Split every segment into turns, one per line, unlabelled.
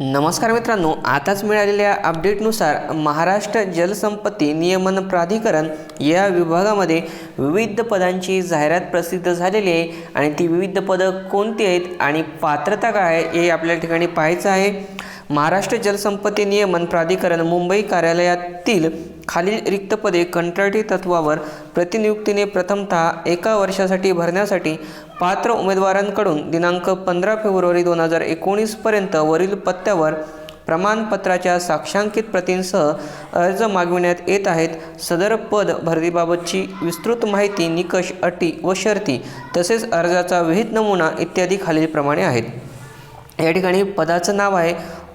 नमस्कार मित्रांनो आताच मिळालेल्या अपडेटनुसार महाराष्ट्र जलसंपत्ती नियमन प्राधिकरण या विभागामध्ये विविध पदांची जाहिरात प्रसिद्ध झालेली आहे आणि ती विविध पदं कोणती आहेत आणि पात्रता काय आहे हे आपल्या ठिकाणी पाहायचं आहे. महाराष्ट्र जलसंपत्ती नियमन प्राधिकरण मुंबई कार्यालयातील खालील रिक्त पदे कंत्राटी तत्वावर प्रतिनियुक्तीने प्रथमतः एका वर्षासाठी भरण्यासाठी पात्र उमेदवारांकडून दिनांक पंधरा फेब्रुवारी दोन हजार एकोणीसपर्यंत वरील पत्त्यावर प्रमाणपत्राच्या साक्षांकित प्रतींसह अर्ज मागविण्यात येत आहेत. सदर पद भरतीबाबतची विस्तृत माहिती निकष अटी व शर्ती तसेच अर्जाचा विहित नमुना इत्यादी खालीलप्रमाणे आहेत. या ठिकाणी पदाचं नाव आहे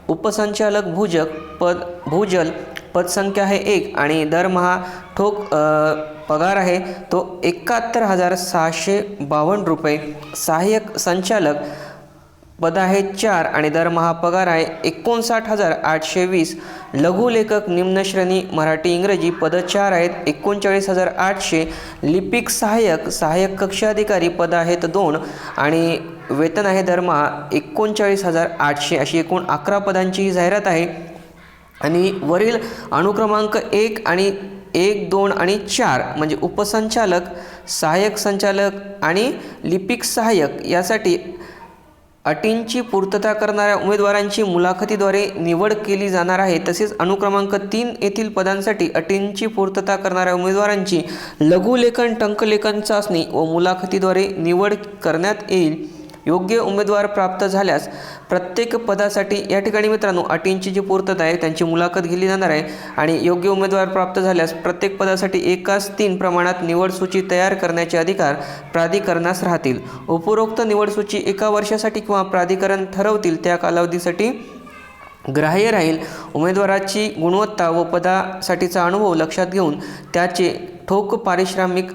उपसंचालक भूजक पद भूजल पदसंख्या आहे एक आणि दरमहा ठोक पगार आहे तो एकाहत्तर हजार सहाशे बावन्न रुपये. सहाय्यक संचालक पद आहेत चार आणि दरमहा पगार आहे एकोणसाठ हजार आठशे वीस. लघुलेखक निम्नश्रेणी मराठी इंग्रजी पदं चार आहेत एकोणचाळीस हजार आठशे. लिपिक सहाय्यक सहाय्यक कक्ष अधिकारी पद आहेत दोन आणि वेतन आहे दरमहा एकोणचाळीस हजार आठशे अशी एकूण अकरा पदांची ही जाहिरात आहे. आणि वरील अनुक्रमांक एक आणि एक दोन आणि चार म्हणजे उपसंचालक सहाय्यक संचालक आणि लिपिक सहाय्यक यासाठी अटींची पूर्तता करणाऱ्या उमेदवारांची मुलाखतीद्वारे निवड केली जाणार आहे. तसेच अनुक्रमांक तीन येथील पदांसाठी अटींची पूर्तता करणाऱ्या उमेदवारांची लघुलेखन टंकलेखन चाचणी व मुलाखतीद्वारे निवड करण्यात येईल. योग्य उमेदवार प्राप्त झाल्यास प्रत्येक पदासाठी या ठिकाणी मित्रांनो अटींची जी पूर्तता आहे त्यांची मुलाखत घेतली जाणार आहे आणि योग्य उमेदवार प्राप्त झाल्यास प्रत्येक पदासाठी एकाच तीन प्रमाणात निवड सूची तयार करण्याचे अधिकार प्राधिकरणास राहतील. उपरोक्त निवड सूची एका वर्षासाठी किंवा प्राधिकरण ठरवतील त्या कालावधीसाठी ग्राह्य राहील. उमेदवाराची गुणवत्ता व पदासाठीचा अनुभव लक्षात घेऊन त्याचे ठोक पारिश्रमिक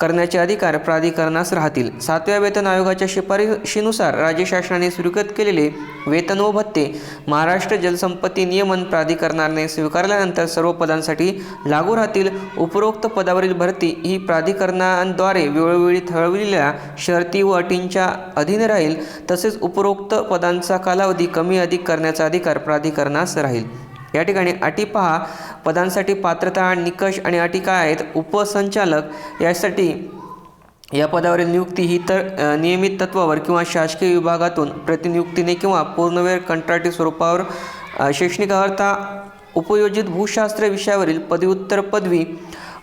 करण्याचे अधिकार प्राधिकरणास राहतील. सातव्या वेतन आयोगाच्या शिफारशीनुसार राज्य शासनाने स्वीकृत केलेले वेतन व भत्ते महाराष्ट्र जलसंपत्ती नियमन प्राधिकरणाने स्वीकारल्यानंतर सर्व पदांसाठी लागू राहतील. उपरोक्त पदावरील भरती ही प्राधिकरणाद्वारे वेळोवेळी ठरविलेल्या शर्ती व अटींच्या अधीन राहील. तसेच उपरोक्त पदांचा कालावधी कमी अधिक करण्याचा अधिकार प्राधिकरणास राहील. या ठिकाणी अटी पहा पदांसाठी पात्रता निकष आणि अटी काय आहेत. उपसंचालक यासाठी या पदावरील नियुक्ती ही तर नियमित तत्वावर किंवा शासकीय विभागातून प्रतिनियुक्तीने किंवा पूर्णवेळ कंत्राटी स्वरूपावर शैक्षणिक अर्था उपयोजित भूशास्त्र विषयावरील पदव्युत्तर पदवी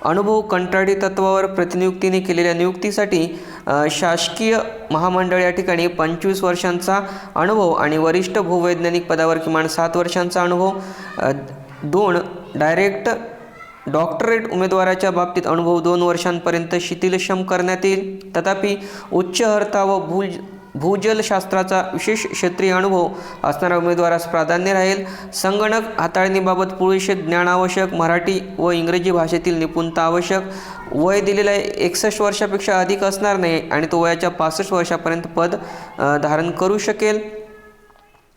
अनुभव कंत्राटी तत्वावर प्रतिनियुक्तीने केलेल्या नियुक्तीसाठी शासकीय महामंडळ या ठिकाणी पंचवीस वर्षांचा अनुभव आणि वरिष्ठ भूवैज्ञानिक पदावर किमान सात वर्षांचा अनुभव दोन डायरेक्ट डॉक्टरेट उमेदवाराच्या बाबतीत अनुभव दोन वर्षांपर्यंत शिथिलक्षम करण्यात येईल. तथापि उच्च अर्था व भूल भूजलशास्त्राचा विशेष क्षेत्रीय अनुभव असणाऱ्या उमेदवारास प्राधान्य राहील. संगणक हाताळणीबाबत पुरेसे ज्ञान आवश्यक मराठी व इंग्रजी भाषेतील निपुणता आवश्यक. वय दिलेलं आहे एकसष्ट वर्षापेक्षा अधिक असणार नाही आणि तो वयाच्या पासष्ट वर्षापर्यंत पद धारण करू शकेल.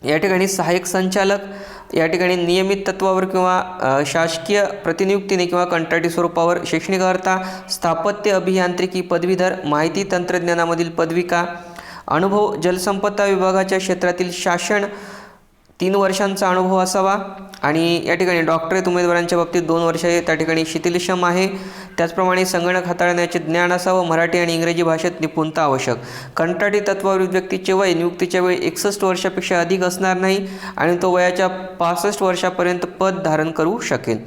या ठिकाणी सहाय्यक संचालक या ठिकाणी नियमित तत्वावर किंवा शासकीय प्रतिनियुक्तीने किंवा कंत्राटी स्वरूपावर शैक्षणिक अर्था स्थापत्य अभियांत्रिकी पदवीधर माहिती तंत्रज्ञानामधील पदविका अनुभव जलसंपदा विभागाच्या क्षेत्रातील शासन तीन वर्षांचा अनुभव असावा. आणि या ठिकाणी डॉक्टरेट उमेदवारांच्या बाबतीत दोन वर्ष त्या ठिकाणी शिथिलक्षम आहे. त्याचप्रमाणे संगणक हाताळण्याचे ज्ञान असावं. मराठी आणि इंग्रजी भाषेत निपुणता आवश्यक. कंत्राटी तत्वावरील व्यक्तीचे वय नियुक्तीच्या वेळी एकसष्ट वर्षापेक्षा अधिक असणार नाही आणि तो वयाच्या पासष्ट वर्षापर्यंत पद धारण करू शकेल.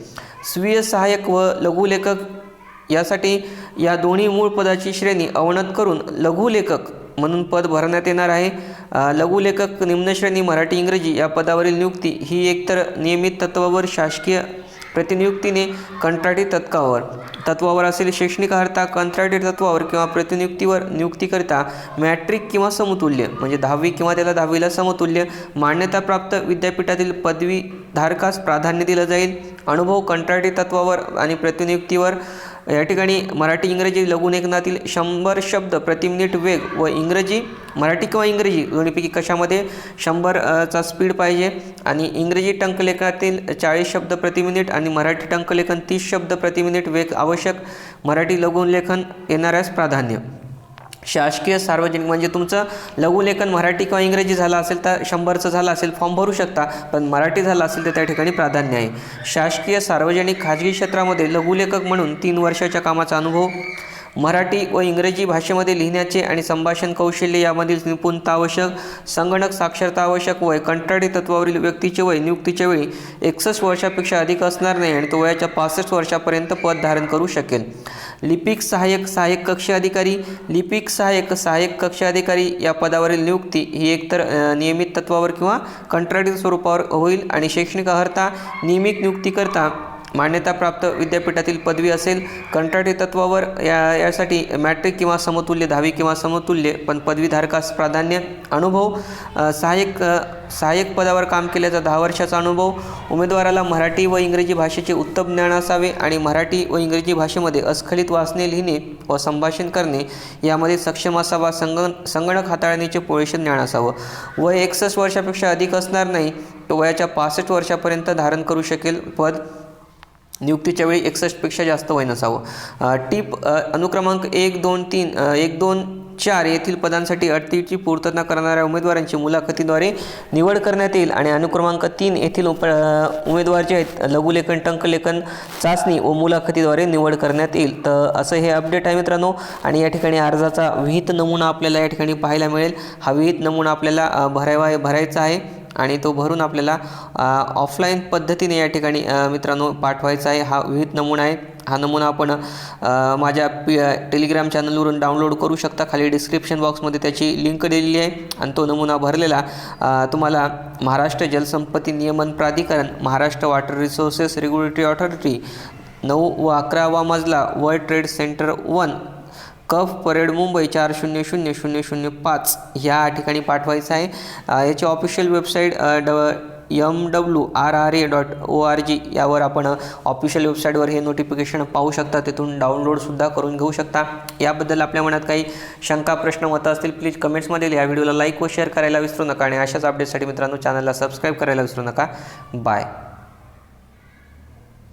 स्वीय सहाय्यक व लघुलेखक यासाठी या दोन्ही मूळ पदाची श्रेणी अवनत करून लघुलेखक म्हणून पद भरण्यात येणार आहे. लघुलेखक निम्नश्रेणी मराठी इंग्रजी या पदावरील नियुक्ती ही एकतर नियमित तत्वावर शासकीय प्रतिनियुक्तीने कंत्राटी तत्वावर तत्वावर असेल शैक्षणिक अर्हता कंत्राटी तत्वावर किंवा प्रतिनियुक्तीवर नियुक्तीकरिता मॅट्रिक किंवा समतुल्य म्हणजे दहावी किंवा त्याला दहावीला समतुल्य मान्यताप्राप्त विद्यापीठातील पदवीधारकास प्राधान्य दिलं जाईल. अनुभव कंत्राटी तत्वावर आणि प्रतिनियुक्तीवर या ठिकाणी मराठी इंग्रजी लघुलेखनातील शंभर शब्द प्रति मिनिट वेग व इंग्रजी मराठी किंवा इंग्रजी दोन्हीपैकी कशामध्ये शंभर चा स्पीड पाहिजे? आणि इंग्रजी टंकलेखनातील चाळीस शब्द प्रति मिनिट आणि मराठी टंकलेखन तीस शब्द प्रति मिनिट वेग आवश्यक. मराठी लघुलेखन येणाऱ्यास प्राधान्य. शासकीय सार्वजनिक म्हणजे तुमचं लघुलेखन मराठी किंवा इंग्रजी झालं असेल तर शंभरचं झालं असेल फॉर्म भरू शकता. पण मराठी झालं असेल तर त्या ठिकाणी प्राधान्य आहे. शासकीय सार्वजनिक खाजगी क्षेत्रामध्ये लघुलेखक म्हणून तीन वर्षाच्या कामाचा अनुभव. मराठी व इंग्रजी भाषेमध्ये लिहिण्याचे आणि संभाषण कौशल्य यामधील निपुणता आवश्यक संगणक साक्षरता आवश्यक वय कंत्राटी तत्वावरील व्यक्तीचे वय नियुक्तीच्या वेळी एकसष्ट वर्षापेक्षा अधिक असणार नाही आणि तो वयाच्या पासष्ट वर्षापर्यंत पद धारण करू शकेल. लिपिक सहाय्यक सहाय्यक कक्ष अधिकारी लिपिक सहाय्यक सहाय्यक कक्ष अधिकारी या पदावरील नियुक्ती ही एकतर नियमित तत्वावर किंवा कंत्राटी स्वरूपावर होईल आणि शैक्षणिक अर्हता नियमित नियुक्तीकरता मान्यताप्राप्त विद्यापीठातील पदवी असेल. कंत्राटी तत्वावर या यासाठी मॅट्रिक किंवा समतुल्य दहावी किंवा समतुल्य पण पदवीधारकास प्राधान्य अनुभव सहाय्यक सहाय्यक पदावर काम केल्याचा दहा वर्षाचा अनुभव उमेदवाराला मराठी व इंग्रजी भाषेचे उत्तम ज्ञान असावे आणि मराठी व इंग्रजी भाषेमध्ये अस्खलित वाचणे लिहिणे व संभाषण करणे यामध्ये सक्षम असावा संगण संगणक हाताळणीचे पुरेसे ज्ञान असावं. वय एकसष्ट वर्षापेक्षा अधिक असणार नाही तो वयाच्या पासष्ट वर्षापर्यंत धारण करू शकेल. पद नियुक्तीच्या वेळी एकसष्टपेक्षा जास्त वय नसावं. टीप अनुक्रमांक एक दोन तीन एक दोन चार येथील पदांसाठी अटीची पूर्तता करणाऱ्या उमेदवारांची मुलाखतीद्वारे निवड करण्यात येईल आणि अनुक्रमांक तीन येथील उप उमेदवार जे आहेत लघुलेखन टंकलेखन चाचणी व मुलाखतीद्वारे निवड करण्यात येईल. तर असं हे अपडेट आहे मित्रांनो. आणि या ठिकाणी अर्जाचा विहित नमुना आपल्याला या ठिकाणी पाहायला मिळेल. हा विहित नमुना आपल्याला भरावा भरायचा आहे. आणि तो भरून आपल्याला ऑफलाईन पद्धतीने या ठिकाणी मित्रांनो पाठवायचा आहे. हा विहित नमुना आहे. हा नमुना आपण माझ्या पी टेलिग्राम चॅनलवरून डाउनलोड करू शकता. खाली डिस्क्रिप्शन बॉक्समध्ये त्याची लिंक दिलेली आहे. आणि तो नमुना भरलेला तुम्हाला महाराष्ट्र जलसंपत्ती नियमन प्राधिकरण Maharashtra water resources regulatory authority नऊ व अकरावा मजला world trade centre one Cuffe Parade Mumbai चार शून्य शून्य शून्य शून्य पाच ह्या ठिकाणी पाठवायचं आहे. याची ऑफिशियल वेबसाईट ड M W R R A dot O R G यावर आपण ऑफिशियल वेबसाईटवर हे नोटिफिकेशन पाहू शकता. तिथून डाउनलोडसुद्धा करून घेऊ शकता. याबद्दल आपल्या मनात काही शंका प्रश्न मतं असतील प्लीज कमेंट्समध्ये लिहा. व्हिडिओला लाईक व शेअर करायला विसरू नका आणि अशाच अपडेटसाठी मित्रांनो चॅनलला सबस्क्राईब करायला विसरू नका. बाय